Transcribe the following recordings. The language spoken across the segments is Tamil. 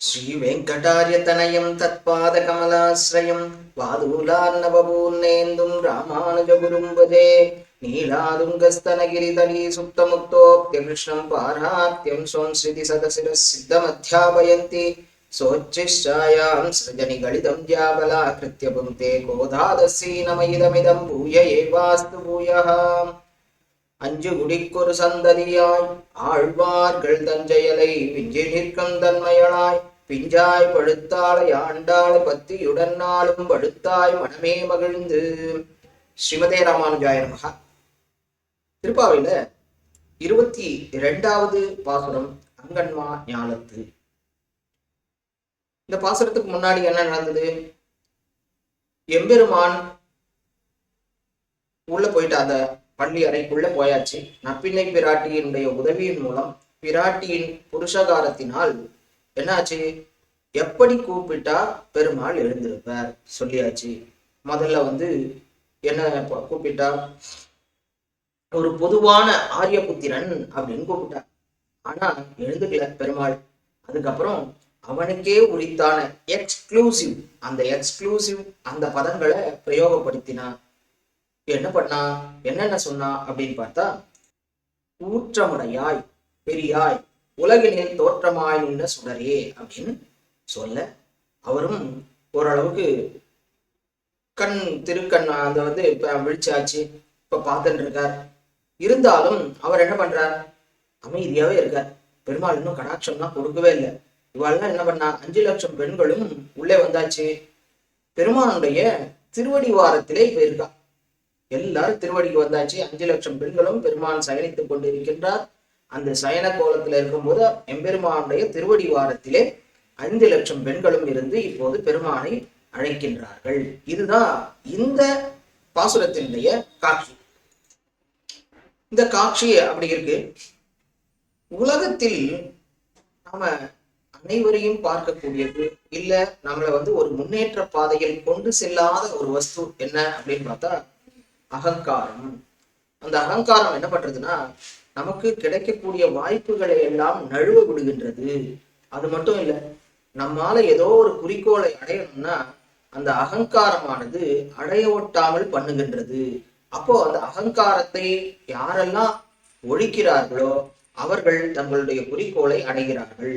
శ్రీవేంకటార్యతనయం తత్పాదకమలాశ్రయం వాదూలాన్నవభూర్ణేందుం రామానుజగురుం వదే నీలాదుంగస్తనగిరితలీ సుప్తముక్తోప్త్యకృష్ణం పారాప్త్యం సంశ్రుతి సదశిర సిద్ధమధ్యాపయంతి సోచ్చిశ్చాయాం సృజని గళితం ద్యాబలాకృత్య పుంతే కోధాదస్సీనమయిదమిదం భూయ ఏవాస్తు భూయ அஞ்சு குடிக்கொரு சந்ததியாய் ஆழ்வார்கள் தஞ்சையலை விஞ்சி நிற்கும் தன்மையளாய். பிஞ்சாய் பழுத்தாளை ஆண்டாளை பத்தியுடன் நாளும் படுத்தாய் மனமே மகிழ்ந்து. ஸ்ரீமதே ராமானுஜாய நமகா. திருப்பாவையில இருபத்தி இரண்டாவது பாசுரம் அங்கன்மா ஞானத்து. இந்த பாசுரத்துக்கு முன்னாடி என்ன நடந்தது? எம்பெருமான் உள்ள போயிட்டு அந்த பள்ளி அறைக்குள்ள போயாச்சு. நப்பிள்ளை பிராட்டியினுடைய உதவியின் மூலம் பிராட்டியின் புருஷகாரத்தினால் என்னாச்சு? எப்படி கூப்பிட்டா பெருமாள் எழுந்திருப்பார்? சொல்லியாச்சு. முதல்ல வந்து என்ன கூப்பிட்டா? ஒரு பொதுவான ஆரியபுத்திரன் அப்படின்னு கூப்பிட்டார் ஆனா எழுந்துக்கல பெருமாள். அதுக்கப்புறம் அவனுக்கே உரித்தான எக்ஸ்க்ளூசிவ் அந்த எக்ஸ்க்ளூசிவ் அந்த பதங்களை பிரயோகப்படுத்தினான். என்ன பண்ணா? என்னென்ன சொன்னா? அப்படின்னு பார்த்தா ஊற்றமுடையாய் பெரியாய் உலகினில் தோற்றமாய் நின்ற சுடரே அப்படின்னு சொல்ல அவரும் ஓரளவுக்கு கண் திருக்கண் அந்த வந்து இப்ப விழிச்சாச்சு இப்ப பார்த்துட்டு இருக்கார். இருந்தாலும் அவர் என்ன பண்றார்? அமைதியாவே இருக்கார். பெருமாள் இன்னும் கடாட்சம்லாம் கொடுக்கவே இல்லை. இவாள்லாம் என்ன பண்ணா? அஞ்சு லட்சம் பெண்களும் உள்ளே வந்தாச்சு. பெருமானுடைய திருவடி வாரத்திலே இப்ப இருக்கா எல்லாரும் திருவடிக்கு வந்தாச்சு. அஞ்சு லட்சம் பெண்களும் பெருமான் சயனித்துக் கொண்டிருக்கின்றார். அந்த சயன கோலத்துல இருக்கும்போது எம்பெருமானுடைய திருவடி வாரத்திலே ஐந்து லட்சம் பெண்களும் இருந்து இப்போது பெருமானை அழைக்கின்றார்கள். இதுதான் இந்த பாசுரத்தினுடைய காட்சி. இந்த காட்சி அப்படி இருக்கு. உலகத்தில் நாம அனைவரையும் பார்க்கக்கூடியது இல்ல நம்மளை வந்து ஒரு முன்னேற்ற பாதையில் கொண்டு செல்லாத ஒரு வஸ்து என்ன அப்படின்னு பார்த்தா அகங்காரம். அந்த அகங்காரம் என்ன பண்றதுன்னா நமக்கு கிடைக்கக்கூடிய வாய்ப்புகளை எல்லாம் நழுவ விடுகின்றது. அது மட்டும் இல்ல நம்மால ஏதோ ஒரு குறிக்கோளை அடையணும்னா அந்த அகங்காரமானது அடைய ஒட்டாமல் பண்ணுகின்றது. அப்போ அந்த அகங்காரத்தை யாரெல்லாம் ஒழிக்கிறார்களோ அவர்கள் தங்களுடைய குறிக்கோளை அடைகிறார்கள்.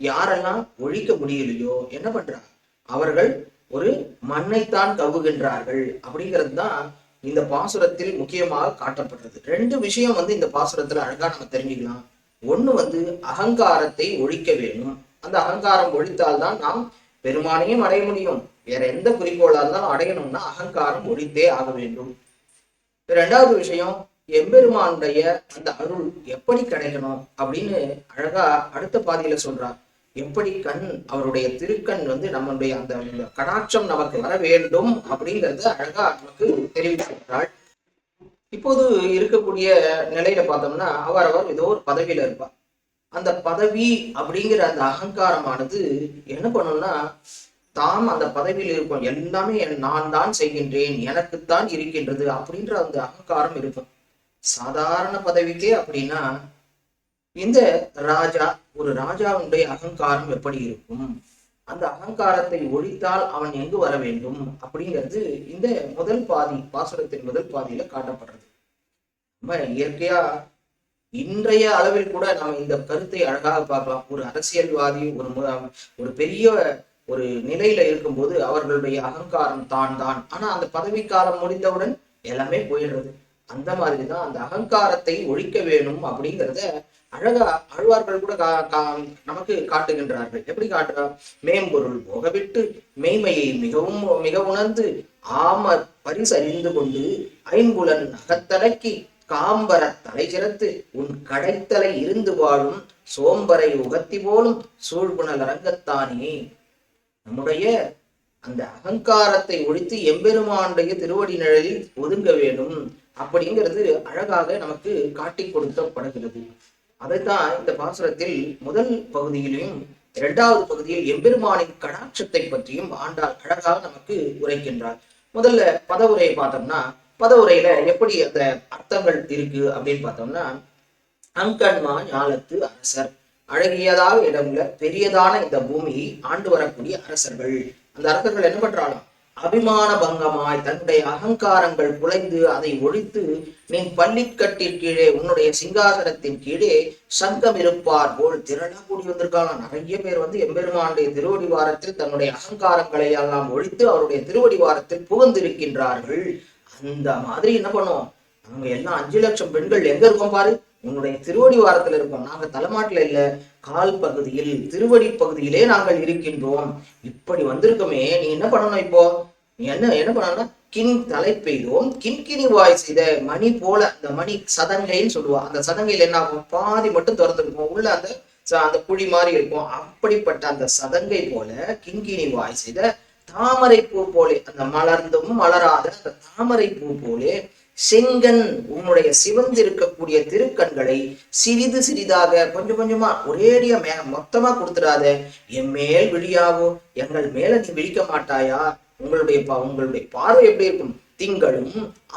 யாரெல்லாம் ஒழிக்க முடியலையோ என்ன பண்றாங்க? அவர்கள் ஒரு மண்ணைத்தான் கவுகின்றார்கள் அப்படிங்கிறது தான் இந்த பாசுரத்தில் முக்கியமாக காட்டப்படுறது ரெண்டு விஷயம் வந்து இந்த பாசுரத்துல அழகா நம்ம தெரிஞ்சுக்கலாம். ஒண்ணு வந்து அகங்காரத்தை ஒழிக்க வேணும் அந்த அகங்காரம் ஒழித்தால்தான் நாம் பெருமானையும் அடைய முடியும். வேற எந்த குறிக்கோளா இருந்தாலும் அடையணும்னா அகங்காரம் ஒழித்தே ஆக வேண்டும். ரெண்டாவது விஷயம் எம்பெருமானுடைய அந்த அருள் எப்படி கிடைக்கணும் அப்படின்னு அழகா அடுத்த பாதியில சொல்றார். எப்படி கண் அவருடைய திருக்கண் வந்து நம்மளுடைய அந்த கடாட்சம் நமக்கு வர வேண்டும் அப்படிங்கறத அழகா நமக்கு தெரிவித்திருக்கிறாள். இப்போது இருக்கக்கூடிய நிலையில பார்த்தோம்னா அவர் அவர் ஏதோ ஒரு பதவியில இருப்பார். அந்த பதவி அப்படிங்கிற அந்த அகங்காரமானது என்ன பண்ணும்னா தாம் அந்த பதவியில் இருக்கும் எல்லாமே நான் தான் செய்கின்றேன் எனக்குத்தான் இருக்கின்றது அப்படின்ற அந்த அகங்காரம் இருக்கும். சாதாரண பதவிக்கே அப்படின்னா இந்த ராஜா ஒரு ராஜாவுடைய அகங்காரம் எப்படி இருக்கும்? அந்த அகங்காரத்தை ஒழித்தால் அவன் எங்கு வர வேண்டும்? அப்படிங்கிறது இந்த முதல் பாதி பாசுரத்தின் முதல் பாதியில காட்டப்படுறது. நம்ம இயற்கையா இன்றைய அளவில் கூட நாம் இந்த கருத்தை அழகாக பார்க்கலாம். ஒரு அரசியல்வாதி ஒரு ஒரு பெரிய ஒரு நிலையில இருக்கும்போது அவர்களுடைய அகங்காரம் தான் தான். ஆனா அந்த பதவி காலம் முடிந்தவுடன் எல்லாமே போயிடுறது. அந்த மாதிரிதான் அந்த அகங்காரத்தை ஒழிக்க வேணும் அப்படிங்கிறத அழகா அழ்வார்கள் கூட கா- கா- நமக்கு காட்டுகின்றார்கள். எப்படி காட்டுறா? மேம்பொருள் போகவிட்டு மெய்மையை மிகவும் மிக உணர்ந்து ஆம பரிசறிந்து கொண்டு ஐம்புலன் அகத்தலக்கி காம்பர தலைசிறத்து உன் கடைத்தலை இருந்து வாழும் சோம்பரை உகத்தி போலும் சூழ்புணல் அரங்கத்தானே. நம்முடைய அந்த அகங்காரத்தை ஒழித்து எம்பெருமானுடைய திருவடி நிழலில் ஒதுங்க வேண்டும் அப்படிங்கிறது அழகாக நமக்கு காட்டி கொடுக்கப்படுகிறது. அதைத்தான் இந்த பாசுரத்தில் முதல் பகுதியிலும் இரண்டாவது பகுதியில் எம்பெருமானின் கடாட்சத்தை பற்றியும் ஆண்டாள் அழகாக நமக்கு உரைக்கின்றார் முதல்ல பதவுரையை பார்த்தோம்னா பதவுரையில எப்படி அந்த அர்த்தங்கள் இருக்கு அப்படின்னு பார்த்தோம்னா அங்கன்மா ஞாலத்து அரசர் அழகியதாக இடம்ல பெரியதான இந்த பூமியை ஆண்டு வரக்கூடிய அரசர்கள். அந்த அரசர்கள் என்ன பண்றாலும் அபிமான பங்கமாய் தன்னுடைய அகங்காரங்கள் குலைந்து அதை ஒழித்து நீ பள்ளிக்கட்டின் கீழே உன்னுடைய சிங்காசனத்தின் கீழே சங்கம் இருப்பார் போல் திரளா கூடி வந்திருக்காங்க நிறைய பேர் வந்து எம்பெருமானுடைய திருவடிவாரத்தில் தன்னுடைய அகங்காரங்களை எல்லாம் ஒழித்து அவருடைய திருவடிவாரத்தில் புகுந்திருக்கின்றார்கள். அந்த மாதிரி என்ன பண்ணுவோம்? நாங்க எல்லாம் அஞ்சு லட்சம் பெண்கள் எங்க இருக்கோம் பாரு? உன்னுடைய திருவடி வாரத்துல இருக்கோம். நாங்க தலைமாட்டில் இல்ல கால் பகுதியில் திருவடி பகுதியிலே நாங்கள் இருக்கின்றோம். இப்படி வந்திருக்கோமே நீ என்ன பண்ணணும் இப்போ? என்ன என்ன பண்ணாங்கன்னா கின் தலை பெய்தோம் கிண்கிணி வாய் செய்த மணி போல அந்த மணி சதங்கைன்னு சொல்லுவா. அந்த சதங்கையில் என்ன ஆகும்? பாதி மட்டும் திறந்துருக்கும் உள்ள அந்த ச- அந்த குழி மாதிரி இருக்கும். அப்படிப்பட்ட அந்த சதங்கை போல கிண்கிணி வாய் செய்த தாமரை பூ போலே அந்த மலர்ந்தும் மலராத அந்த தாமரை பூ போலே செங்கன் உன்னுடைய சிவந்திருக்கக்கூடிய திருக்கண்களை சிறிது சிறிதாக கொஞ்சம் கொஞ்சமா ஒரேடியா மே மொத்தமா கொடுத்துடாத என் மேல் விழியாவோ? எங்கள் மேல நீ விழிக்க மாட்டாயா? உங்களுடைய உங்களுடைய பார்வை எப்படி இருக்கும்? திங்களும்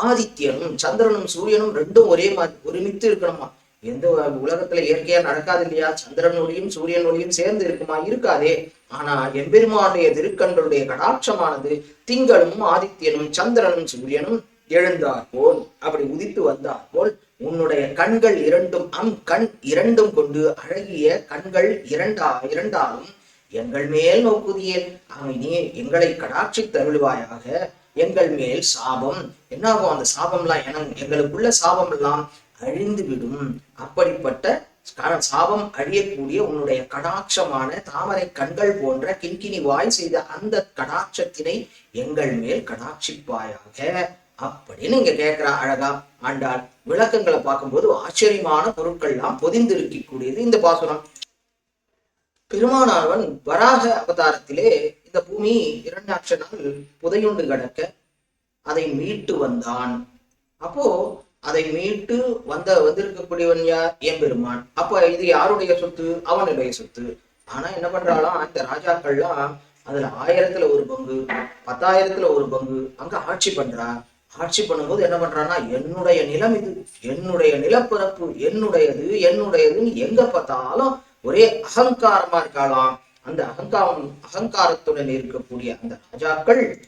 ஆதித்யனும் சந்திரனும் சூரியனும் ரெண்டும் ஒரே மாதிரி ஒருமித்து இருக்கணுமா? எந்த உலகத்துல இயற்கையா நடக்காது இல்லையா? சந்திரன் ஒளியும் சூரியன் ஒளியும் சேர்ந்து இருக்குமா? இருக்காதே. ஆனா எம்பெருமானுடைய திருக்கண்களுடைய கடாட்சமானது திங்களும் ஆதித்யனும் சந்திரனும் சூரியனும் எழுந்தார் போல் அப்படி உதித்து வந்தார் போல் உன்னுடைய கண்கள் இரண்டும் அம் கண் இரண்டும் கொண்டு அழகிய கண்கள் இரண்டா இரண்டாலும் எங்கள் மேல் நோக்குதியேல் நீ எங்களை கடாட்சி தருள்வாயாக எங்கள் மேல் சாபம். என்னாகும் அந்த சாபம்லாம் என எங்களுக்குள்ள சாபம் எல்லாம் அழிந்து விடும் அப்படிப்பட்ட சாபம் அழியக்கூடிய உன்னுடைய கடாட்சமான தாமரை கண்கள் போன்ற கிண்கிணி வாய் செய்த அந்த கடாட்சத்தினை எங்கள் மேல் கடாட்சிப்பாயாக. அப்படின்னு இங்க கேட்கிறா அழகா. ஆண்டாள் விளக்கங்களை பார்க்கும்போது ஆச்சரியமான பொருட்கள்லாம் பொதிந்திருக்கக்கூடியது. இந்த பாசுரம். பெருமானார்வன் வராக அவதாரத்திலே இந்த பூமி இரண்டாட்சனால் புதையுண்டு கிடக்க அதை மீட்டு வந்தான். அப்போ அதை மீட்டு வந்த வந்திருக்கக்கூடியவன் யார்? எம்பெருமான் அப்ப இது யாருடைய சொத்து? அவனுடைய சொத்து. ஆனா என்ன பண்றாலாம் இந்த ராஜாக்கள்லாம் அதுல ஆயிரத்துல ஒரு பங்கு பத்தாயிரத்துல ஒரு பங்கு அங்க ஆட்சி பண்றா. ஆட்சி பண்ணும்போது என்ன பண்றான்னா என்னுடைய நிலம் இது என்னுடைய நிலப்பரப்பு என்னுடையது என்னுடையதுன்னு எங்க பார்த்தாலும் ஒரே அகங்காரமா இருக்காளாம். அந்த அகங்காரம் அகங்காரத்துடன் இருக்கக்கூடிய அந்த ராஜாக்கள்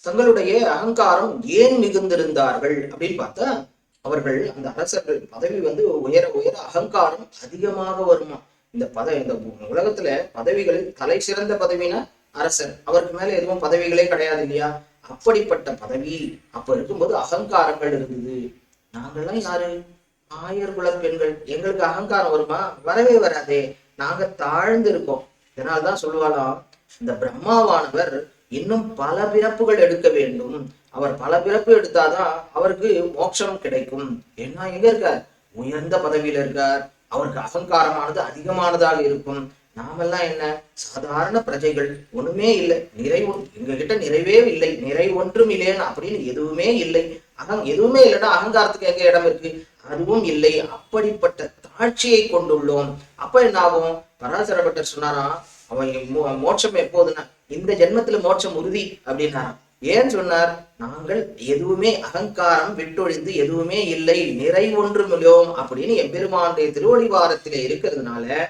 தங்களுடைய அகங்காரம் ஏன் மிகுந்திருந்தார்கள் அப்படின்னு பார்த்தா அவர்கள் அந்த அரசர்கள் பதவி வந்து உயர உயர அகங்காரம் அதிகமாக வருமா? இந்த பதவி இந்த உலகத்துல பதவிகளில் தலை சிறந்த பதவினா அரசர். அவருக்கு மேல எதுவும் பதவிகளே கிடையாது இல்லையா? அப்படிப்பட்ட பதவி. அப்ப இருக்கும்போது அகங்காரங்கள் இருந்தது. நாங்கெல்லாம் யாரு? ஆயர் குல பெண்கள். எங்களுக்கு அகங்காரம் வருமா? வரவே வராதே. நாங்க தாழ்ந்து இருக்கோம் இதனால்தான் சொல்லுவாளாம் இந்த பிரம்மாவானவர் இன்னும் பல பிறப்புகள் எடுக்க வேண்டும். அவர் பல பிறப்பு எடுத்தாதான் அவருக்கு மோட்சம் கிடைக்கும். என்ன எங்க இருக்கார். உயர்ந்த பதவியில இருக்கார். அவருக்கு அகங்காரமானது அதிகமானதாக இருக்கும். நாமெல்லாம் என்ன? சாதாரண பிரஜைகள். ஒண்ணுமே இல்லை. நிறைவு எங்க கிட்ட நிறைவே இல்லை. நிறை ஒன்றும் இல்லைன்னு அப்படின்னு எதுவுமே இல்லை. அகம் எதுவுமே இல்லைன்னா அகங்காரத்துக்கு எங்க இடம் இருக்கு? அதுவும் இல்லை. அப்படிப்பட்ட தாட்சியை கொண்டுள்ளோம். அப்ப என்ன ஆகும் பராசரப்பட்டர் சொன்னாராம் அவன் மோ- மோட்சம் எப்போதுன்னா இந்த ஜென்மத்துல மோட்சம் உறுதி அப்படின்னாராம். ஏன் சொன்னார்? நாங்கள் எதுவுமே அகங்காரம் விட்டொழிந்து எதுவுமே இல்லை. நிறை ஒன்றுமில்லோம் அப்படின்னு எம்பெருமானுடைய திருவடிவாரத்திலே இருக்கிறதுனால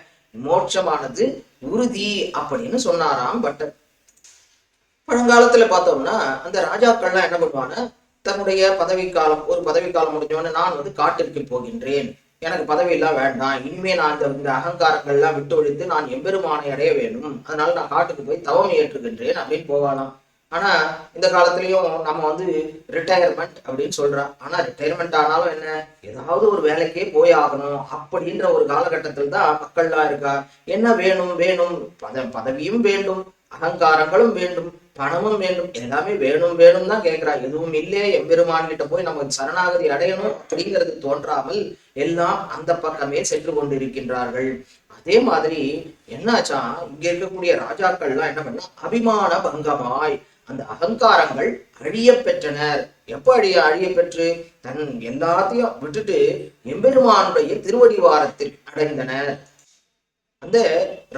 மோட்சமானது உறுதி அப்படின்னு சொன்னாராம் பட்டர். பழங்காலத்துல பார்த்தோம்னா அந்த ராஜாக்கள்லாம் என்ன பண்ணுவாங்க? தன்னுடைய பதவிக்காலம் ஒரு பதவிக்காலம் காலம் முடிஞ்சோடனே நான் வந்து காட்டிற்கு போகின்றேன். எனக்கு பதவியெல்லாம் வேண்டாம். இனிமே நான் இந்த இந்த அகங்காரங்கள்லாம் விட்டு ஒழித்து நான் எம்பெருமானை அடைய வேண்டும். அதனால நான் காட்டுக்கு போய் தவம் ஏற்றுகின்றேன் அப்படின்னு போகலாம். ஆனா இந்த காலத்திலயும் நம்ம வந்து ரிட்டையர்மெண்ட் அப்படின்னு சொல்றோம் ஆனா ரிட்டையர்மெண்ட் ஆனாலும் என்ன? ஏதாவது ஒரு வேலைக்கே போய் ஆகணும். அப்படின்ற ஒரு காலகட்டத்தில் தான் மக்கள்லாம் இருக்கா. என்ன வேணும்? வேணும். பத பதவியும் வேண்டும். அகங்காரங்களும் வேண்டும். பணமும் வேண்டும் எல்லாமே வேணும் வேணும் தான் கேட்கிறா எதுவும் இல்லையே எம்பெருமான்கிட்ட போய் நமக்கு சரணாகதி அடையணும் அப்படிங்கிறது தோன்றாமல் எல்லாம் அந்த பக்கமே சென்று கொண்டிருக்கின்றார்கள். அதே மாதிரி என்னாச்சா இங்க இருக்கக்கூடிய ராஜாக்கள்லாம் என்ன பண்ணா அபிமான பங்கமாய் அந்த அகங்காரங்கள் அழிய பெற்றனர். எப்ப அழிய அழிய பெற்று? தன் எல்லாத்தையும் விட்டுட்டு எம்பெருமானுடைய திருவடிவாரத்தில் அடைந்தனர். அந்த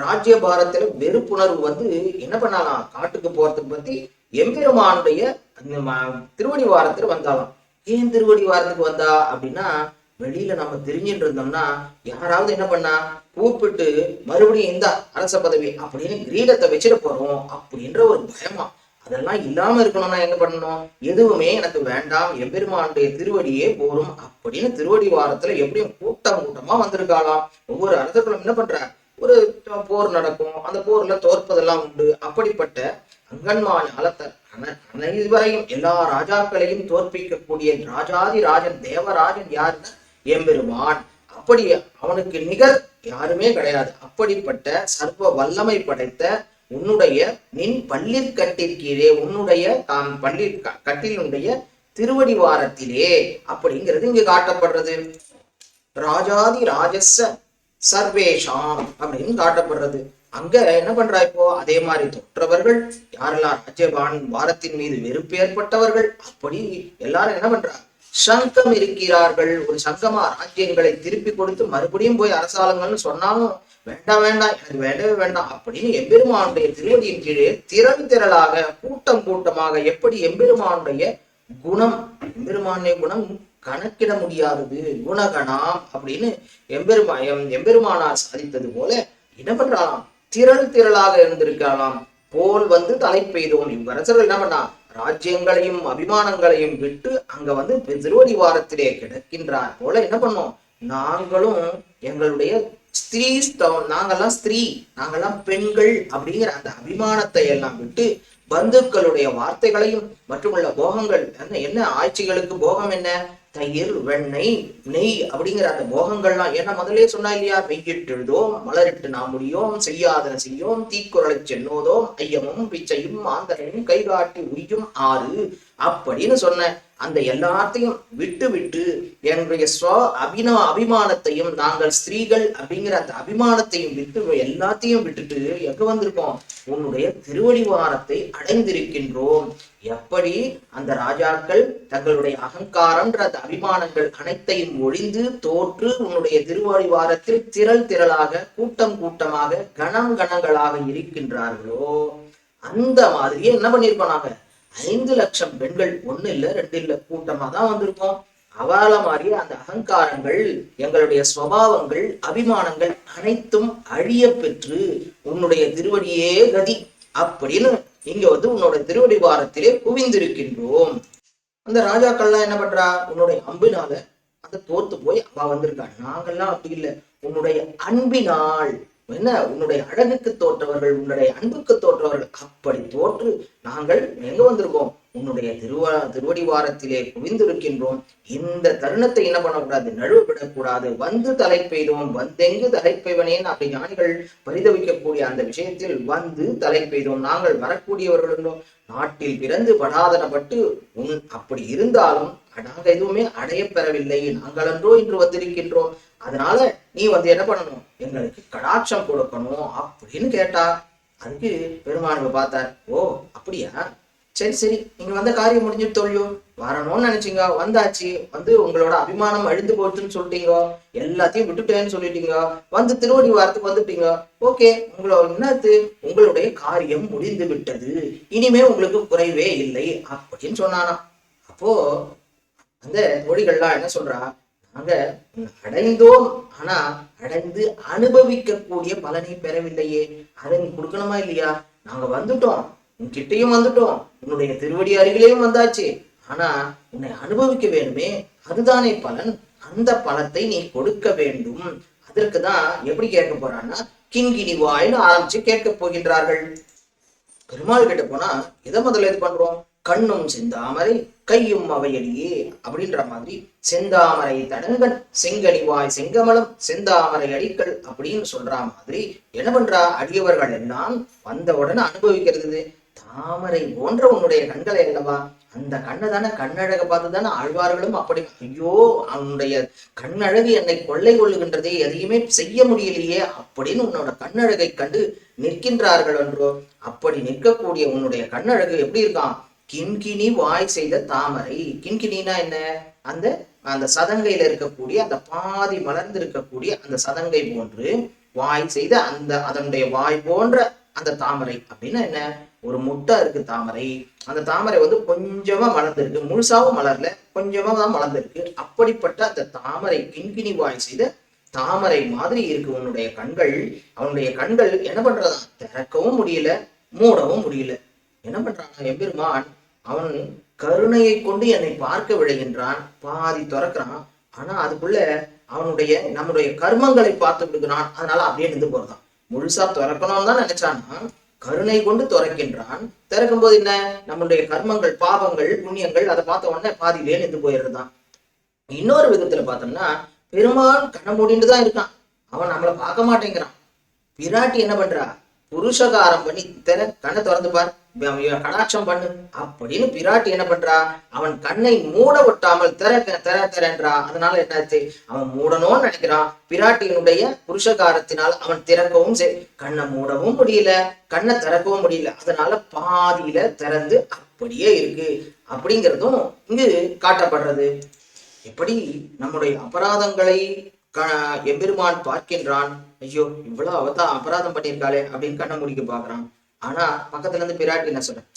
ராஜ்ய பாரத்துல வெறுப்புணர்வு வந்து என்ன பண்ணலாம்? காட்டுக்கு போறதுக்கு பத்தி எம்பெருமானுடைய திருவடி வாரத்துல வந்தாலும். ஏன் திருவடி வாரத்துக்கு வந்தா? அப்படின்னா வெளியில நம்ம தெரிஞ்சுட்டு இருந்தோம்னா யாராவது என்ன பண்ணா? கூப்பிட்டு மறுபடியும் இந்த அரச பதவி அப்படின்னு கிரீடத்தை வச்சிட போறோம் அப்படின்ற ஒரு பயமா. அதெல்லாம் இல்லாம இருக்கணும்னா என்ன பண்ணணும்? எதுவுமே எனக்கு வேண்டாம் எம்பெருமானுடைய திருவடியே போரும் அப்படின்னு திருவடி வாரத்துல எப்படியும் கூட்டம் கூட்டமா வந்திருக்காளாம். ஒவ்வொரு அரசர்களும் என்ன பண்ற ஒரு போர் நடக்கும். அந்த போர்ல தோற்பதெல்லாம் உண்டு. அப்படிப்பட்ட அங்கன்மான் அலத்தர் அனைவரையும் எல்லா ராஜாக்களையும் தோற்பிக்கக்கூடிய ராஜாதி ராஜன் தேவராஜன் யாருன்னா எம்பெருமான் அப்படி அவனுக்கு நிகர் யாருமே கிடையாது. அப்படிப்பட்ட சர்வ வல்லமை படைத்த உன்னுடைய நின் பள்ளிற் கட்டிற்கீழே உன்னுடைய தான் பள்ளி க- கட்டிலுடைய திருவடி வாரத்திலே அப்படிங்கிறது இங்கு காட்டப்படுறது. ராஜாதி ராஜச சர்வேஷாம் அப்படின்னு காட்டப்படுறது. அங்க என்ன பண்றா இப்போ? அதே மாதிரி தொற்றவர்கள் யாரெல்லாம் ராஜபான் வாரத்தின் மீது வெறுப்பு ஏற்பட்டவர்கள் அப்படி எல்லாரும் என்ன பண்றா? சங்கம் இருக்கிறார்கள். ஒரு சங்கமா ராஜ்யங்களை திருப்பி கொடுத்து மறுபடியும் போய் அரசாங்கங்கள்னு சொன்னாலும் வேண்டாம் வேண்டாம் எனக்கு வேண்டவே வேண்டாம் அப்படின்னு எம்பெருமானுடைய திருவடியின் கீழே திறன் திரளாக கூட்டம் கூட்டமாக எப்படி எம்பெருமானுடைய குணம் எம்பெருமானுடைய குணம் கணக்கிட முடியாதது. குணகணாம் அப்படின்னு எம்பெருமா எம் எம்பெருமானார் சாதித்தது போல என்ன பண்றாளாம்? திரள் திரளாக இருந்திருக்கலாம் போல் வந்து தலை பெய்தோம். இவ்வரசர்கள் என்ன பண்ணா? ராஜ்யங்களையும் அபிமானங்களையும் விட்டு அங்க வந்து திருவடி வாரத்திலே கிடக்கின்றார் போல என்ன பண்ணோம்? நாங்களும் எங்களுடைய ஸ்திரீ ஸ்தவம் நாங்கெல்லாம் ஸ்திரீ நாங்கெல்லாம் பெண்கள் அப்படிங்கிற அந்த அபிமானத்தை எல்லாம் விட்டு பந்துக்களுடைய வார்த்தைகளையும் மற்றும் உள்ள போகங்கள் என்ன என்ன ஆட்சிகளுக்கு போகம் என்ன? தயிர் வெண்ணெய் நெய் அப்படிங்கிற அந்த போகங்கள்லாம் ஏன்னா முதலே சொன்னா இல்லையா? மெய்யிட்டு எழுதோம் மலரிட்டு நாம் முடியும் செய்யாதன செய்யோம் தீக்குறளை சென்னோதோம் ஐயமும் பிச்சையும் ஆந்தரையும் கைகாட்டி உயும் ஆறு. அப்படின்னு சொன்ன அந்த எல்லாத்தையும் விட்டு விட்டு என்னுடைய ஸ்வ அபினா அபிமானத்தையும் நாங்கள் ஸ்திரீகள் அப்படிங்கிற அந்த அபிமானத்தையும் விட்டு எல்லாத்தையும் விட்டுட்டு எங்க வந்திருக்கோம்? உன்னுடைய திருவடிவாரத்தை அடைந்திருக்கின்றோம். எப்படி? அந்த ராஜாக்கள் தங்களுடைய அகங்காரம்ன்ற அந்த அபிமானங்கள் அனைத்தையும் ஒழிந்து தோற்று உன்னுடைய திருவடிவாரத்தில் திரள் திரளாக கூட்டம் கூட்டமாக கணம் கணங்களாக இருக்கின்றார்களோ? அந்த மாதிரியே என்ன பண்ணியிருக்கோம் நாங்க? ஐந்து லட்சம் பெண்கள் ஒண்ணு இல்ல ரெண்டு இல்ல கூட்டமா தான் வந்திருக்கோம். அவால மாதிரி அந்த அகங்காரங்கள் எங்களுடைய சுவாவங்கள் அபிமானங்கள் அனைத்தும் அழிய பெற்று உன்னுடைய திருவடியே கதி அப்படின்னு இங்க வந்து உன்னோட திருவடி வாரத்திலே குவிந்திருக்கின்றோம். அந்த ராஜாக்கள்லாம் என்ன பண்றா? உன்னுடைய அம்பினால அந்த தோத்து போய் அவ வந்திருக்கா. நாங்கெல்லாம் அப்படி இல்லை. உன்னுடைய அன்பினால் என்ன? உன்னுடைய அழகுக்கு தோற்றவர்கள் உன்னுடைய அன்புக்கு தோற்றவர்கள். அப்படி தோற்று நாங்கள் எங்க வந்திருக்கோம்? உன்னுடைய திருவா திருவடிவாரத்திலே குவிந்திருக்கின்றோம். இந்த தருணத்தை என்ன பண்ணக்கூடாது? நழுவ விடக்கூடாது வந்து தலை பெய்தோம் வந்தெங்கு தலை பெய்வனேன் அப்படி ஞானிகள் பரிதவிக்கக்கூடிய அந்த விஷயத்தில் வந்து தலை பெய்தோம் நாங்கள் வரக்கூடியவர்களும் நாட்டில் பிறந்து படாதனப்பட்டு உன் அப்படி இருந்தாலும் நாங்க எதுவுமே அடைய பெறவில்லை. நாங்களன்றோ இன்று வந்திருக்கின்றோம். அதனால நீ வந்து என்ன பண்ணணும்? எங்களுக்கு கடாட்சம் கொடுக்கணும் அப்படின்னு கேட்டா அதுக்கு பெருமானுக்கு பார்த்தார் ஓ அப்படியா? சரி சரி நீங்க வந்த காரியம் முடிஞ்சு தோழியோ வரணும்னு நினைச்சீங்க. வந்தாச்சு. வந்து உங்களோட அபிமானம் அழிந்து போச்சுன்னு சொல்லிட்டீங்க. எல்லாத்தையும் விட்டுட்டேன்னு சொல்லிட்டீங்க. வந்து திருவடி வாரத்துக்கு வந்துட்டீங்க. ஓகே உங்களோட என்னது? உங்களுடைய காரியம் முடிந்து விட்டது. இனிமே உங்களுக்கு குறைவே இல்லை. அப்படின்னு சொன்னானா அப்போ அந்த தோழிகள்லாம் என்ன சொல்றா? நாங்க அடைந்தோம். ஆனா அடைந்து அனுபவிக்கக்கூடிய பலனை பெறவில்லையே. அதை நீ கொடுக்கணுமா இல்லையா? நாங்க வந்துட்டோம். உன்கிட்டயும் வந்துட்டோம். உன்னுடைய திருவடி அருகிலேயும் வந்தாச்சு. ஆனா உன்னை அனுபவிக்க வேணுமே. அதுதானே பலன். அந்த பலத்தை நீ கொடுக்க வேண்டும். அதற்கு தான் எப்படி கேட்க போறான்னா கிங்கினி வாயின்னு ஆரம்பிச்சு கேட்க போகின்றார்கள். பெருமாள் கிட்ட போனா எதை முதல்ல இது பண்றோம்? கண்ணும் செந்தாமரை கையும் அவையடியே அப்படின்ற மாதிரி செந்தாமரை தடங்கன் செங்கனிவாய் செங்கமலம் செந்தாமரை அடிக்கல் அப்படின்னு சொல்ற மாதிரி என்ன பண்றா? அடியவர்கள் எல்லாம் வந்தவுடன் அனுபவிக்கிறது தாமரை போன்ற உன்னுடைய கண்களை அல்லவா அந்த கண்ணை தானே கண்ணழகை பார்த்து தானே ஆழ்வார்களும் அப்படி ஐயோ அவனுடைய கண்ணழகு என்னை கொள்ளை கொள்ளுகின்றதே எதையுமே செய்ய முடியலையே அப்படின்னு உன்னோட கண்ணழகை கண்டு நிற்கின்றார்கள் என்றோ அப்படி நிற்கக்கூடிய உன்னுடைய கண்ணழகு எப்படி இருக்கான் கிண்கிணி வாய் செய்த தாமரை. கிண்கிணினா என்ன? அந்த அந்த சதங்கையில இருக்கக்கூடிய அந்த பாதி மலர்ந்து இருக்கக்கூடிய அந்த சதங்கை போன்று வாய் செய்த அந்த அதனுடைய வாய் போன்ற அந்த தாமரை அப்படின்னா என்ன? ஒரு முட்டை இருக்கு தாமரை. அந்த தாமரை வந்து கொஞ்சமா மலர்ந்திருக்கு முழுசாவும் மலர்ல கொஞ்சமா தான் மலர்ந்திருக்கு அப்படிப்பட்ட அந்த தாமரை கிண்கிணி வாய் செய்த தாமரை மாதிரி இருக்கு உன்னுடைய கண்கள். அவனுடைய கண்கள் என்ன பண்றதா திறக்கவும் முடியல மூடவும் முடியல. என்ன பண்றான்? எம்பெருமான் அவன் கருணையை கொண்டு என்னை பார்க்க விடுகின்றான் பாதி திறக்கிறான். ஆனா அதுக்குள்ள அவனுடைய நம்முடைய கர்மங்களை பார்த்து விடுகிறான். அதனால அப்படியே நின்று போறதான். முழுசா திறக்கணும்னு தான் நினைச்சானா. கருணை கொண்டு திறக்கின்றான். திறக்கும் போது என்ன? நம்மளுடைய கர்மங்கள் பாவங்கள் புண்ணியங்கள் அதை பார்த்த உடனே பாதியிலே நின்று போயிடுறதுதான். இன்னொரு விதத்துல பார்த்தோம்னா பெருமான் கண்ண மூடிட்டு தான் இருக்கான். அவன் நம்மளை பார்க்க மாட்டேங்கிறான். பிராட்டி என்ன பண்றா? புருஷகாரம் பண்ணி திற கண்ணை திறந்து பார். கடாட்சம் பண்ணு. அப்படின்னு பிராட்டி என்ன பண்றா? அவன் கண்ணை மூட விட்டாமல் திற திற தரன்றா. அதனால என்னாச்சு? அவன் மூடணும்னு நினைக்கிறான். பிராட்டியினுடைய புருஷகாரத்தினால் அவன் திறக்கவும் செய் கண்ணை மூடவும் முடியல. கண்ணை திறக்கவும் முடியல. அதனால பாதியில திறந்து அப்படியே இருக்கு. அப்படிங்கிறதும் இங்கு காட்டப்படுறது. எப்படி நம்முடைய அபராதங்களை க எம்பெருமான் பார்க்கின்றான். ஐயோ இவ்வளவு அவதான் அபராதம் பண்ணியிருக்காளே அப்படின்னு கண்ணை முடிக்க பாக்குறான் ஆனா பக்கத்துல இருந்து பிராட்டி என்ன சொல்றேன்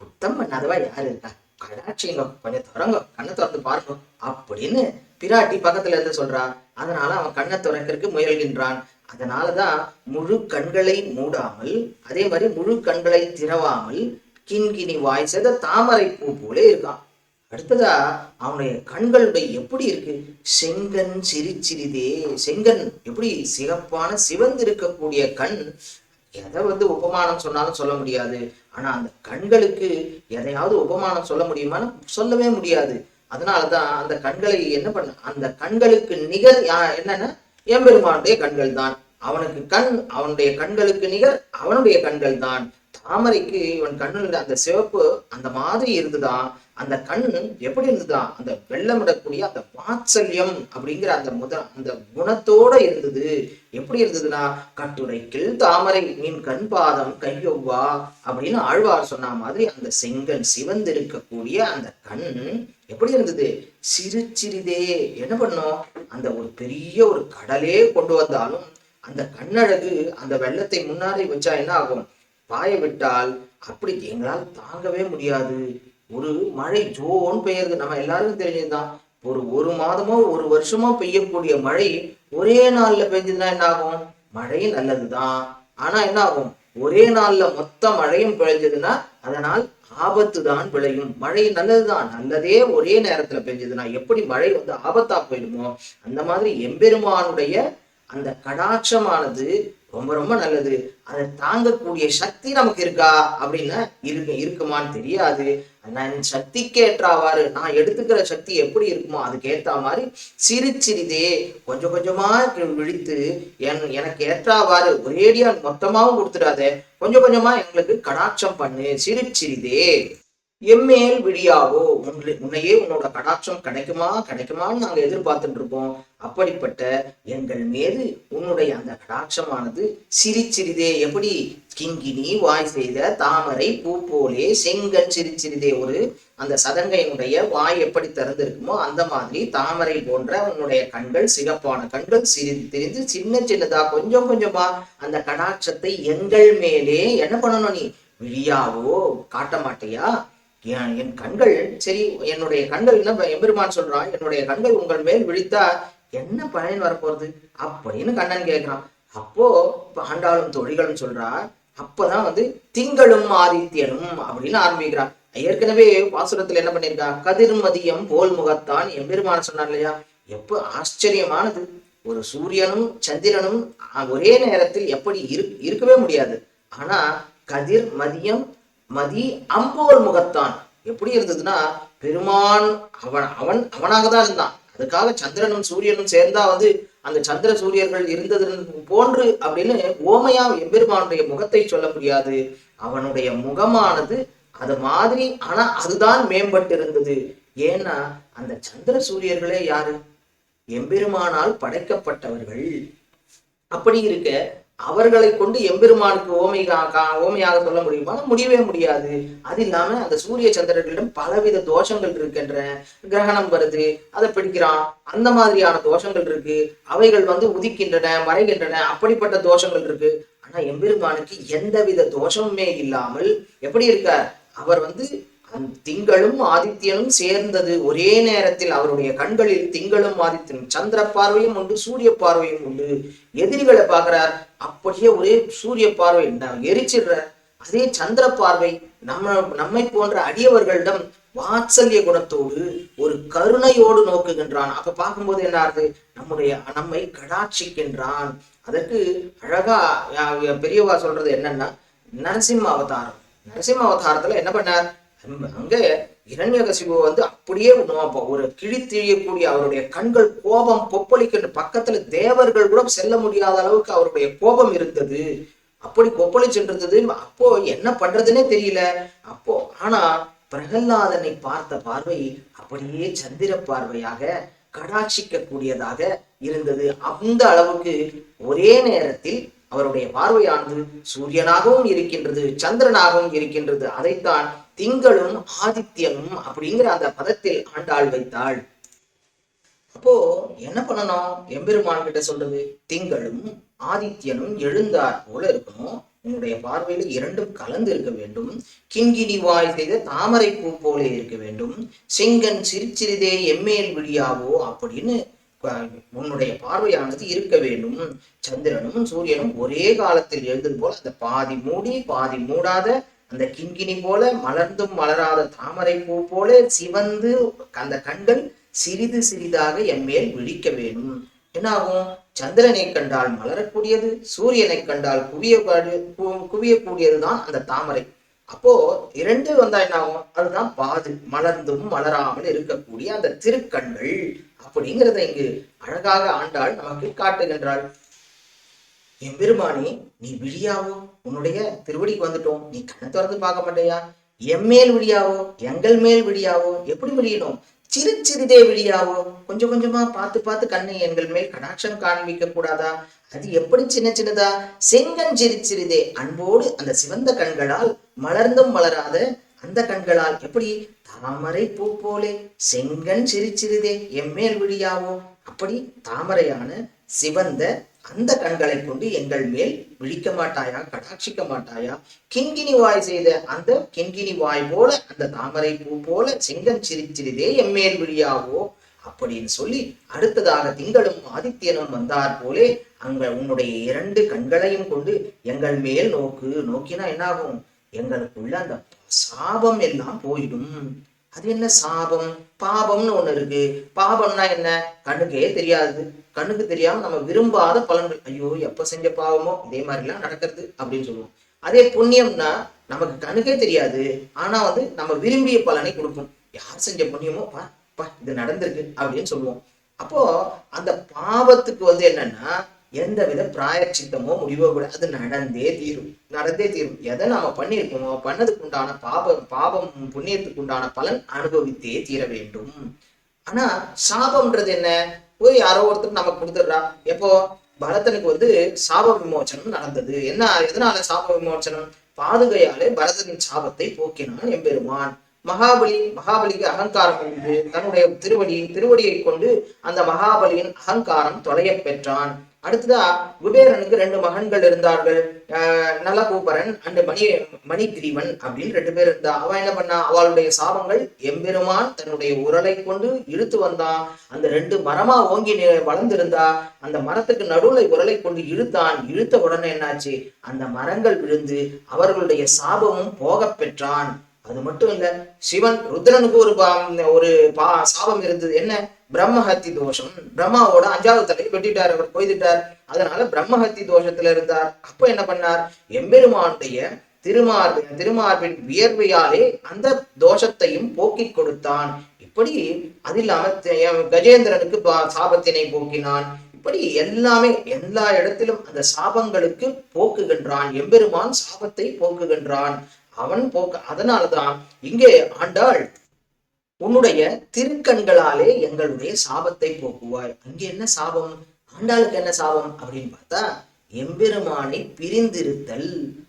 குத்தம் பண்ணாதவா யாரு இருக்கா? கடாட்சிங்க கொஞ்சம் திறங்க கண்ணை திறந்து பாருங்க அப்படின்னு பிராட்டி பக்கத்துல இருந்து சொல்றா. அதனால அவன் கண்ணை திறக்கிறதுக்கு முயல்கின்றான். அதனாலதான் முழு கண்களை மூடாமல் அதே மாதிரி முழு கண்களை திறவாமல் கிண்கிணி வாய் செய்த தாமரை பூ போலே இருக்கான் அடுத்ததா அவனுடைய கண்களுடைய எப்படி இருக்கு? செங்கன் சிரிச்சிறிதே செங்கன் எப்படி சிகப்பான சிவந்து இருக்கக்கூடிய கண். எதை வந்து உபமானம் சொன்னாலும் சொல்ல முடியாது. ஆனா அந்த கண்களுக்கு எதையாவது உபமானம் சொல்ல முடியுமான்னு சொல்லவே முடியாது. அதனாலதான் அந்த கண்களை என்ன பண்ண அந்த கண்களுக்கு நிகர் யா- என்னன்னா எம்பெருமானுடைய கண்கள் தான் அவனுக்கு கண் அவனுடைய கண்களுக்கு நிகர் அவனுடைய கண்கள் தான் தாமரைக்கு இவன் கண்ணில் அந்த சிவப்பு அந்த மாதிரி இருந்துதான் அந்த கண் எப்படி இருந்ததா? அந்த வெள்ளமிடக்கூடிய அந்த வாத்சல்யம் அப்படிங்கிற அந்த முத அந்த குணத்தோட இருந்தது. எப்படி இருந்ததுன்னா கட்டுரைக்கில் தாமரை நின் கண் பாதம் கையொவ்வா அப்படின்னு ஆழ்வார் சொன்ன மாதிரி அந்த செங்கன் சிவந்திருக்கக்கூடிய அந்த கண் எப்படி இருந்தது? சிறு சிறிதே என்ன பண்ணும்? அந்த ஒரு பெரிய ஒரு கடலே கொண்டு வந்தாலும் அந்த கண்ணழகு அந்த வெள்ளத்தை முன்னாடி வச்சா என்ன ஆகும்? பாய விட்டால் அப்படி எங்களால் தாங்கவே முடியாது. ஒரு மழை ஜோன்னு பெய்யறது நம்ம எல்லாருக்கும் தெரிஞ்சதுதான் ஒரு ஒரு மாதமோ ஒரு வருஷமோ பெய்யக்கூடிய மழை ஒரே நாள்ல பெஞ்சதுன்னா என்ன ஆகும் மழை நல்லதுதான் ஆனா என்ன ஆகும் ஒரே நாள்ல மொத்த மழையும் பெஞ்சதுன்னா அதனால் ஆபத்து தான் விளையும். மழை நல்லதுதான் நல்லதே ஒரே நேரத்துல பெஞ்சதுன்னா எப்படி மழை வந்து ஆபத்தா போயிடுமோ? அந்த மாதிரி எம்பெருமானுடைய அந்த கடாட்சமானது ரொம்ப ரொம்ப நல்லது. அதை தாங்கக்கூடிய சக்தி நமக்கு இருக்கா? அப்படின்னா இருக்கு இருக்குமான்னு தெரியாது. நான் சக்திக்கு ஏற்றாவாறு நான் எடுத்துக்கிற சக்தி எப்படி இருக்குமோ அதுக்கு ஏற்ற மாதிரி சிறு சிறிதே கொஞ்சம் கொஞ்சமா விழித்து என் எனக்கு ஏற்றாவாறு ஒரேடியா மொத்தமாகவும் கொடுத்துடாத கொஞ்சம் கொஞ்சமா எங்களுக்கு கடாட்சம் பண்ணு சிறு சிறிதே. எம்மேல் விடியாவோ? உன் உன்னையே உன்னோட கடாட்சம் கிடைக்குமா? கிடைக்குமான்னு நாங்கள் எதிர்பார்த்துட்டு இருக்கோம் அப்படிப்பட்ட எங்கள் மீது உன்னுடைய அந்த கடாட்சமானது சிரிச்சிறிதே எப்படி? கிங்கினி வாய் செய்த தாமரை பூ போலே செங்கல் சிரிச்சிறிதே ஒரு அந்த சதங்கையினுடைய வாய் எப்படி திறந்திருக்குமோ அந்த மாதிரி தாமரை போன்ற உன்னுடைய கண்கள் சிகப்பான கண்கள் சிரி திரிந்து சின்ன சின்னதா கொஞ்சம் கொஞ்சமா அந்த கடாட்சத்தை எங்கள் மேலே என்ன பண்ணணும் நீ? விழியாவோ காட்ட மாட்டியா? என் என் கண்கள் சரி என்னுடைய கண்கள் என்ன எம்பெருமான் சொல்றான் என்னுடைய கண்கள் உங்கள் மேல் விழித்தா என்ன பயன் வரப்போறது? அப்படின்னு கண்ணன் கேட்கிறான் அப்போ இப்ப ஆண்டாளும் தொழிகளும் சொல்றா அப்பதான் வந்து திங்களும் ஆதித்யனும் அப்படின்னு ஆரம்பிக்கிறான். ஏற்கனவே பாசுரத்துல என்ன பண்ணிருக்கா? கதிர்மதியம் போல் முகத்தான் எம்பெருமான் சொன்னான் இல்லையா? எப்ப ஆச்சரியமானது. ஒரு சூரியனும் சந்திரனும் ஒரே நேரத்தில் எப்படி இரு இருக்கவே முடியாது. ஆனா கதிர் மதியம் மதி அம்போர் முகத்தான். எப்படி இருந்ததுன்னா பெருமான் அவன் அவன் அவனாக தான் இருந்தான். அதுக்காக சந்திரனும் சூரியனும் சேர்ந்தா வந்து அந்த சந்திர சூரியர்கள் இருந்தது போன்று அப்படின்னு ஓமையா எம்பெருமானுடைய முகத்தை சொல்ல முடியாது. அவனுடைய முகமானது அது மாதிரி ஆனா அதுதான் மேம்பட்டு இருந்தது ஏன்னா அந்த சந்திர சூரியர்களே யாரு? எம்பெருமானால் படைக்கப்பட்டவர்கள். அப்படி இருக்க அவர்களை கொண்டு எம்பெருமானுக்கு ஓமை ஓமையாக சொல்ல முடியுமா? முடியவே முடியாது. அது இல்லாம அந்த சூரிய சந்திரர்களிடம் பலவித தோஷங்கள் இருக்கின்ற கிரகணம் வருது. அதை பிடிக்கிறான். அந்த மாதிரியான தோஷங்கள் இருக்கு. அவைகள் வந்து உதிக்கின்றன மறைகின்றன. அப்படிப்பட்ட தோஷங்கள் இருக்கு. ஆனா எம்பெருமானுக்கு எந்தவித தோஷமுமே இல்லாமல் எப்படி இருக்கார்? அவர் வந்து திங்களும் ஆதித்யனும் சேர்ந்தது. ஒரே நேரத்தில் அவருடைய கண்களில் திங்களும் ஆதித்யனும் சந்திர பார்வையும் உண்டு சூரிய பார்வையும் உண்டு. எதிரிகளை பார்க்கிறார். அப்படியே ஒரே சூரிய பார்வை. ந- எரிச்சிடுற அதே சந்திர பார்வை நம்ம நம்மை போன்ற அடியவர்களிடம் வாத்சல்ய குணத்தோடு ஒரு கருணையோடு நோக்குகின்றான். அப்ப பார்க்கும்போது என்ன ஆகுது? நம்முடைய நம்மை கடாட்சிக்கின்றான். அதற்கு அழகா பெரியவா சொல்றது என்னன்னா நரசிம்ம அவதாரம். நரசிம்ம அவதாரத்துல என்ன பண்ணார்? அங்கே இரண்யகசிபு வந்து அப்படியே ஒரு கிழித்தெழியக்கூடிய அவருடைய கண்கள் கோபம் கொப்பளிக்கின்ற பக்கத்துல தேவர்கள் கூட செல்ல முடியாத அளவுக்கு அவருடைய கோபம் இருந்தது. அப்படி கொப்பளிச்சுட்டு அப்போ என்ன பண்றதுன்னே தெரியல. அப்போ ஆனா பிரகல்லாதனை பார்த்த பார்வை அப்படியே சந்திர பார்வையாக கடாட்சிக்க கூடியதாக இருந்தது. அந்த அளவுக்கு ஒரே நேரத்தில் அவருடைய பார்வையானது சூரியனாகவும் இருக்கின்றது சந்திரனாகவும் இருக்கின்றது. அதைத்தான் திங்களும் ஆதித்யனும் அப்படிங்கிற அந்த பதத்தில் ஆண்டாள் வைத்தாள். அப்போ என்ன பண்ணணும்? எம்பெருமான் கிட்ட சொல்றது திங்களும் ஆதித்யனும் எழுந்தார் போல இருக்கணும். உன்னுடைய பார்வையில இரண்டும் கலந்து இருக்க வேண்டும். கிண்கிணி வாய் செய்த தாமரை பூ போலே இருக்க வேண்டும். சிங்கன் சிரிச்சிறிதே எம்மேல் விழியாவோ? அப்படின்னு உன்னுடைய பார்வையானது இருக்க வேண்டும். சந்திரனும் சூரியனும் ஒரே காலத்தில் எழுந்தது போல அந்த பாதி மூடி பாதி மூடாத அந்த கிண்கிணி போல மலர்ந்தும் மலராத தாமரை பூ போல சிவந்து அந்த கண்கள் சிறிது சிறிதாக எம்மேல் விழிக்க வேண்டும். என்ன ஆகும் சந்திரனை கண்டால் மலரக்கூடியது சூரியனை கண்டால் குவிய குவியக்கூடியதுதான் அந்த தாமரை. அப்போ இரண்டு வந்தா என்ன ஆகும் அதுதான் பாது மலர்ந்தும் மலராமல் இருக்கக்கூடிய அந்த திருக்கண்கள். அப்படிங்கிறத இங்கு அழகாக ஆண்டாள் நமக்கு காட்டுகின்றாள். எம்பெருமானி நீ விழியாவோ? உன்னுடைய திருவடிக்கு வந்துட்டோம். நீ கண்ணை திறந்து பார்க்க மாட்டேயா? எம்மேல் விழியாவோ? எங்கள் மேல் விழியாவோ? எப்படி விழியணும்? சிறு சிறிதே விழியாவோ? கொஞ்சம் கொஞ்சமா பார்த்து பார்த்து கண்ணை எங்கள் மேல் கடாட்சம் காண்பிக்க கூடாதா? அது எப்படி சின்ன சின்னதா? செங்கன் சிறு சிறிதே. அன்போடு அந்த சிவந்த கண்களால் மலர்ந்தும் மலராத அந்த கண்களால் எப்படி? தாமரை பூ போலே செங்கன் சிறு சிறிதே. எம்மேல் விழியாவோ? அப்படி தாமரையான சிவந்த அந்த கண்களை கொண்டு எங்கள் மேல் விழிக்க மாட்டாயா கடாட்சிக்க மாட்டாயா? கிண்கிணி வாய் செய்த அந்த கிண்கிணி வாய் போல அந்த தாமரை பூ போல செங்கன் சிரிச்சிறிதே எம்மேல் விழியாவோ? அப்படின்னு சொல்லி அடுத்ததாக திங்களும் ஆதித்யனும் வந்தார் போலே அங்க உன்னுடைய இரண்டு கண்களையும் கொண்டு எங்கள் மேல் நோக்கு. நோக்கினா என்னாகும்? எங்களுக்குள்ள அந்த சாபம் எல்லாம் போயிடும். அது என்ன சாபம்? பாபம்னு ஒண்ணு இருக்கு. பாபம்னா என்ன? கண்ணுக்கே தெரியாது. கண்ணுக்கு தெரியாம நம்ம விரும்பாத பலன்கள். ஐயோ எப்ப செஞ்ச பாவமோ இதே மாதிரிலாம் நடக்கிறது அப்படின்னு சொல்லுவோம். அதே புண்ணியம்னா நமக்கு கண்ணுக்கே தெரியாது. ஆனா வந்து நம்ம விரும்பிய பலனை கொடுக்கும். யார் செஞ்ச புண்ணியமோ பா பா இது நடந்திருக்கு அப்படின்னு சொல்லுவோம். அப்போ அந்த பாவத்துக்கு வந்து என்னன்னா எந்த வித பிராயச்சித்தமோ முடிவோ கூட அது நடந்தே தீரும். நடந்தே தீரும். எதை நாம பண்ணியிருக்கோமோ பண்ணதுக்கு உண்டான பாபம் புண்ணியத்துக்கு உண்டான பலன் அனுபவித்தே தீர வேண்டும். ஆனா சாபம்ன்றது என்ன? போய் யாரோ ஒருத்தர் நமக்கு கொடுத்துடுறா. எப்போ? பரதனுக்கு வந்து சாப விமோச்சனம் நடந்தது. என்ன எதனால சாப விமோச்சனம் பாதுகையாலே பரதனின் சாபத்தை போக்கினான் எம்பெருமான். மகாபலி மகாபலிக்கு அகங்காரம் உண்டு. தன்னுடைய திருவடி திருவடியை கொண்டு அந்த மகாபலியின் அகங்காரம் தொலைய பெற்றான். அடுத்ததா குபேரனுக்கு ரெண்டு மகன்கள் இருந்தார்கள். நல்லா நலகூபரன் அண்டு மணி மணிகிரீவன் அப்படின்னு ரெண்டு பேர் இருந்தா. அவன் என்ன பண்ணா? அவளுடைய சாபங்கள் எம்பெருமான் தன்னுடைய உரலை கொண்டு இழுத்து வந்தான் அந்த ரெண்டு மரமா ஓங்கி வளர்ந்திருந்தா. அந்த மரத்துக்கு நடுவுல உரலை கொண்டு இழுத்தான். இழுத்த உடனே என்னாச்சு? அந்த மரங்கள் விழுந்து அவர்களுடைய சாபமும் போக பெற்றான். அது மட்டும் இல்ல சிவன் ருத்ரனுக்கு ஒரு பா- ஒரு பா சாபம் இருந்தது. என்ன? பிரம்மஹத்தி தோஷம். பிரம்மாவோட அஞ்சாவது தலையை வெட்டிட்டார். அவர் கொய்துட்டார். அதனால பிரம்மஹத்தி தோஷத்துல இருந்தார். அப்ப என்ன பண்ணார்? எம்பெருமானுடைய திருமார்பு திருமார்பின் வியர்வையாலே அந்த தோஷத்தையும் போக்கிக் கொடுத்தான். இப்படி அது இல்லாம கஜேந்திரனுக்கு பா- சாபத்தினை போக்கினான். இப்படி எல்லாமே எல்லா இடத்திலும் அந்த சாபங்களுக்கு போக்குகின்றான். எம்பெருமான் சாபத்தை போக்குகின்றான். அவன் போக்க அதனாலதான் இங்கே ஆண்டாள் உன்னுடைய திருக்கண்களாலே எங்களுடைய சாபத்தை போக்குவாய் அங்கே என்ன சாபம்? ஆண்டாளுக்கு என்ன சாபம்? அப்படின்னு பார்த்தா எம்பெருமானை பிரிந்திருத்தல்.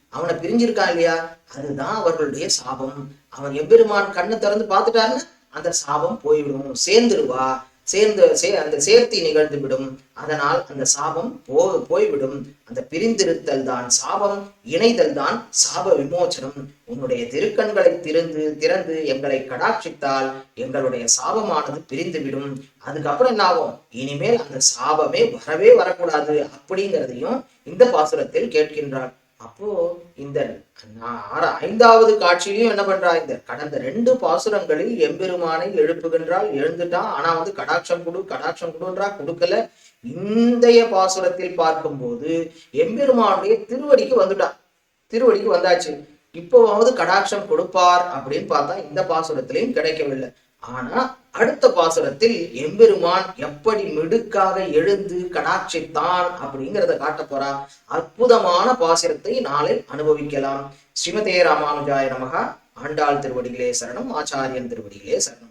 அவனை பிரிஞ்சிருக்கான் இல்லையா? அதுதான் அவர்களுடைய சாபம். அவன் எம்பெருமான் கண்ணை திறந்து பார்த்துட்டாருன்னு அந்த சாபம் போய்விடும். சேர்ந்துருவா. சேர்ந்து சே அந்த சேர்த்தி நிகழ்ந்துவிடும். அதனால் அந்த சாபம் போ போய்விடும். அந்த பிரிந்திருத்தல் தான் சாபம் இணைதல் தான் சாப விமோச்சனம். உன்னுடைய திருக்கண்களை திறந்து திறந்து எங்களை கடாட்சித்தால் எங்களுடைய சாபமானது பிரிந்துவிடும். அதுக்கப்புறம் என்ன ஆகும் இனிமேல் அந்த சாபமே வரவே வரக்கூடாது அப்படிங்கிறதையும் இந்த பாசுரத்தில் கேட்கின்றார். அப்போ இந்த நா- ஐந்தாவது காட்சியிலையும் என்ன பண்றா இந்த கடந்த ரெண்டு பாசுரங்களில் எம்பெருமானை எழுப்புகின்றால் எழுந்துட்டான் ஆனா வந்து கடாட்சம் கொடு கடாட்சம் கொடுன்றா கொடுக்கல. இந்தைய பாசுரத்தில் பார்க்கும்போது எம்பெருமானுடைய திருவடிக்கு வந்துட்டான் திருவடிக்கு வந்தாச்சு. இப்போவாவது கடாட்சம் கொடுப்பார் அப்படின்னு பார்த்தா இந்த பாசுரத்திலையும் கிடைக்கவில்லை. ஆனா அடுத்த பாசுரத்தில் எம்பெருமான் எப்படி மிடுக்காக எழுந்து கடாட்சித்தான் அப்படிங்கிறத காட்ட போறா. அற்புதமான பாசுரத்தை நாளை அனுபவிக்கலாம். ஸ்ரீமதே ராமானுஜாய நமகா. ஆண்டாள் திருவடிகளே சரணம். ஆச்சாரியன் திருவடிகளே சரணம்.